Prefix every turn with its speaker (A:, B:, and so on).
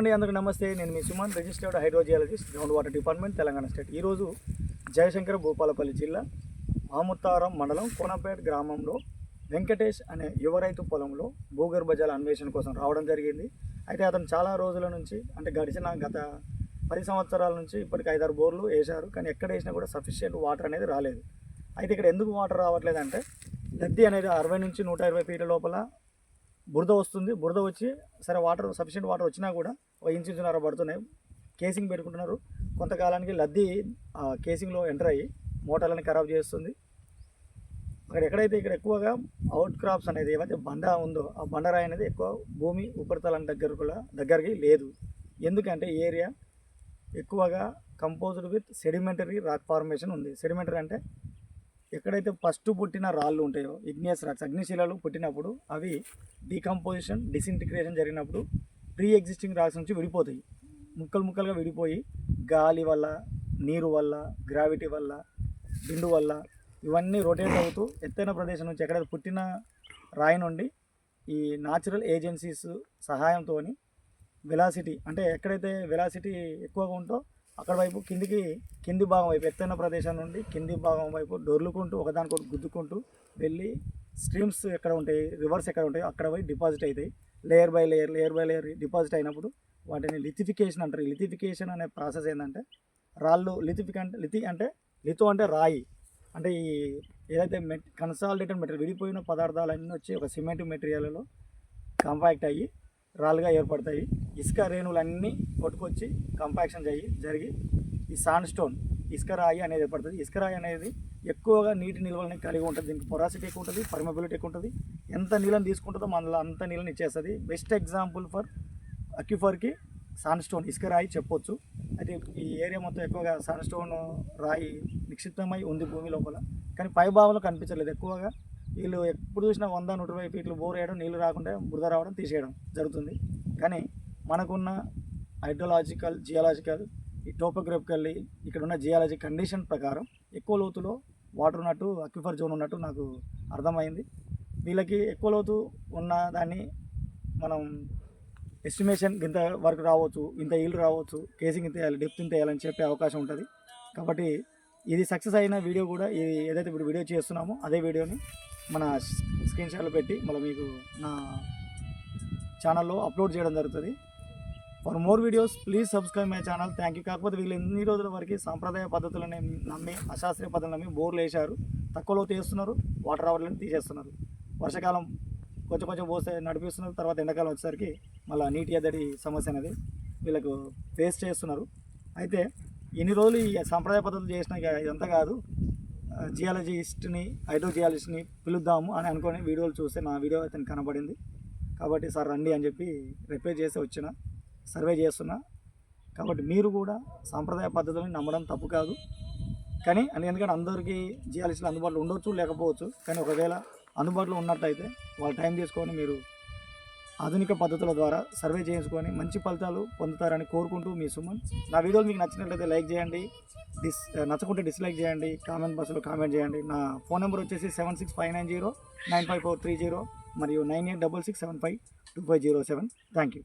A: చెప్పండి అందరికీ నమస్తే. నేను మీ Suman registered hydrogeologist ground water department Telangana state. ఈరోజు జయశంకర్ భూపాలపల్లి జిల్లా మాముత్తారం మండలం కోనపేట గ్రామంలో వెంకటేష్ అనే యువ రైతు పొలంలో భూగర్భ జల అన్వేషణ కోసం రావడం జరిగింది. అయితే అతను చాలా రోజుల నుంచి అంటే గడిచిన గత పది సంవత్సరాల నుంచి ఇప్పటికి ఐదారు బోర్లు వేశారు కానీ ఎక్కడ వేసినా కూడా సఫిషియెంట్ వాటర్ అనేది రాలేదు. అయితే ఇక్కడ ఎందుకు వాటర్ రావట్లేదు అంటే అనేది అరవై నుంచి నూట ఇరవై ఫీట్ల లోపల బురద వస్తుంది బురద వచ్చి సరే వాటర్ సఫిషియెంట్ వాటర్ వచ్చినా కూడా ఒక ఇంచు ఇంచున్నర పడుతున్నాయి. కేసింగ్ పెట్టుకుంటున్నారు. కొంతకాలానికి లద్ది ఆ కేసింగ్లో ఎంటర్ అయ్యి మోటార్లని ఖరాబ్ చేస్తుంది. అక్కడ ఎక్కడైతే ఇక్కడ ఎక్కువగా అవుట్ క్రాప్స్ అనేది ఏవైతే బండ ఉందో ఆ బండరాయి అనేది ఎక్కువ భూమి ఉపరితలం దగ్గర కూడా దగ్గరికి లేదు. ఎందుకంటే ఏరియా ఎక్కువగా composed with sedimentary rock formation ఉంది. సెడిమెంటరీ అంటే ఎక్కడైతే ఫస్ట్ పుట్టిన రాళ్ళు ఉంటాయో ఇగ్నియస్ రాక్స్ అగ్నిశిలలు పుట్టినప్పుడు అవి డీకంపోజిషన్ డిసింటిగ్రేషన్ జరిగినప్పుడు ప్రీ ఎగ్జిస్టింగ్ రాక్స్ నుంచి విడిపోతాయి. ముక్కలు ముక్కలుగా విడిపోయి గాలి వల్ల నీరు వల్ల గ్రావిటీ వల్ల దిండు వల్ల ఇవన్నీ రొటేట్ అవుతూ ఎత్తైన ప్రదేశం నుంచి ఎక్కడైతే పుట్టిన రాయి నుండి ఈ న్యాచురల్ ఏజెన్సీస్ సహాయంతో వెలాసిటీ అంటే ఎక్కడైతే వెలాసిటీ ఎక్కువగా ఉంటో అక్కడ వైపు కిందికి కింది భాగం వైపు ఎత్తైన ప్రదేశం నుండి కింది భాగం వైపు డొర్లుకుంటూ ఒకదానికొకటి గుద్దుకుంటూ వెళ్ళి స్ట్రీమ్స్ ఎక్కడ ఉంటాయి రివర్స్ ఎక్కడ ఉంటాయి అక్కడ పోయి డిపాజిట్ అవుతాయి. Layer by layer layer by layer deposit అయినప్పుడు వాటిని లిథిఫికేషన్ అంటారు. లిథిఫికేషన్ అనే ప్రాసెస్ ఏంటంటే రాళ్ళు లిథిఫిక్ అంటే లిథి అంటే లిథో అంటే రాయి. అంటే ఈ ఏదైతే మెట్ కన్సాలిడేటెడ్ మెటీరియల్ విడిపోయిన పదార్థాలన్నీ వచ్చి ఒక సిమెంట్ మెటీరియల్లో కంపాక్ట్ అయ్యి రాళ్ళుగా ఏర్పడతాయి. ఇసుక రేణువులన్నీ కొట్టుకొచ్చి కంపాక్షన్ జరిగి జరిగి ఈ సాండ్ స్టోన్ ఇసుక రాయి అనేది ఏర్పడుతుంది. ఇసుక రాయి అనేది ఎక్కువగా నీటి నిల్వలని కలిగి ఉంటుంది. దీనికి పొరాసిటీ ఎక్కువ ఉంటుంది పర్మబిలిటీ ఎక్కువ ఉంటుంది. ఎంత నీళ్ళని తీసుకుంటుందో మనలో అంత నీళ్ళని ఇచ్చేస్తుంది. బెస్ట్ ఎగ్జాంపుల్ ఫర్ అక్యుఫర్కి సాండ్ స్టోన్ ఇసుక రాయి చెప్పొచ్చు. అయితే ఈ ఏరియా మొత్తం ఎక్కువగా సాండ్ స్టోన్ రాయి నిక్షిప్తమై ఉంది భూమి లోపల. కానీ పైభావంలో కనిపించలేదు ఎక్కువగా. వీళ్ళు ఎప్పుడు చూసినా వంద నూట ఇరవై ఫీట్లు బోర్ వేయడం నీళ్ళు రాకుండా బురద రావడం తీసేయడం జరుగుతుంది. కానీ మనకున్న హైడ్రోలాజికల్ జియాలజికల్ ఈ టోపోగ్రఫికల్లీ ఇక్కడ ఉన్న జియాలజీ కండిషన్ ప్రకారం ఎక్కువ లోతులో వాటర్ ఉన్నట్టు అక్విఫర్ జోన్ ఉన్నట్టు నాకు అర్థమైంది. వీళ్ళకి ఎక్కువ లోతు ఉన్న దాన్ని మనం ఎస్టిమేషన్ ఇంత వరకు రావచ్చు ఇంత ఈల్డ్ రావచ్చు కేసింగ్ ఇంత వేయాలి డెప్త్ ఇంత వేయాలని చెప్పే అవకాశం ఉంటుంది. కాబట్టి ఇది సక్సెస్ అయిన వీడియో కూడా ఇది ఏదైతే ఇప్పుడు వీడియో చేస్తున్నామో అదే వీడియోని మన స్క్రీన్ షాట్లో పెట్టి మళ్ళీ మీకు నా ఛానల్లో అప్లోడ్ చేయడం జరుగుతుంది. For more videos please subscribe my channel thank you కాకపోతే వీళ్ళు ఎన్ని రోజుల వరకు సాంప్రదాయ పద్ధతులని నమ్మి అశాస్త్రీయ పద్ధతులు నమ్మి బోర్లు వేశారు. తక్కువలో తీస్తున్నారు వాటర్ రావట్లని తీసేస్తున్నారు. వర్షాకాలం కొంచెం కొంచెం పోస్తే నడిపిస్తున్నారు తర్వాత ఎండాకాలం వచ్చేసరికి మళ్ళీ నీటి ఎద్దడి సమస్య అనేది వీళ్ళకు ఫేస్ చేస్తున్నారు. అయితే ఇన్ని రోజులు ఈ సాంప్రదాయ పద్ధతులు చేసినా ఇదంతా కాదు. జియాలజిస్ట్ని హైడ్రోజియాలజిస్ట్ని పిలుద్దాము అని అనుకొని వీడియోలు చూస్తే నా వీడియో అయితే కనబడింది. కాబట్టి సార్ రండి అని చెప్పి రిపేర్ చేసి వచ్చిన సర్వే చేస్తున్నా. కాబట్టి మీరు కూడా సాంప్రదాయ పద్ధతులను నమ్మడం తప్పు కాదు. కానీ అని ఎందుకంటే అందరికీ జియాలజిస్టులు అందుబాటులో ఉండొచ్చు లేకపోవచ్చు. కానీ ఒకవేళ అందుబాటులో ఉన్నట్టయితే వాళ్ళు టైం తీసుకొని మీరు ఆధునిక పద్ధతుల ద్వారా సర్వే చేయించుకొని మంచి ఫలితాలు పొందుతారని కోరుకుంటూ మీ సుమన్. నా వీడియోలు మీకు నచ్చినట్లయితే లైక్ చేయండి డిస్ నచ్చకుంటే డిస్లైక్ చేయండి కామెంట్ బాక్స్లో కామెంట్ చేయండి. నా ఫోన్ నెంబర్ వచ్చేసి seven six five nine zero nine five four three zero మరియు nine eight double six seven five two five zero seven. Thank you.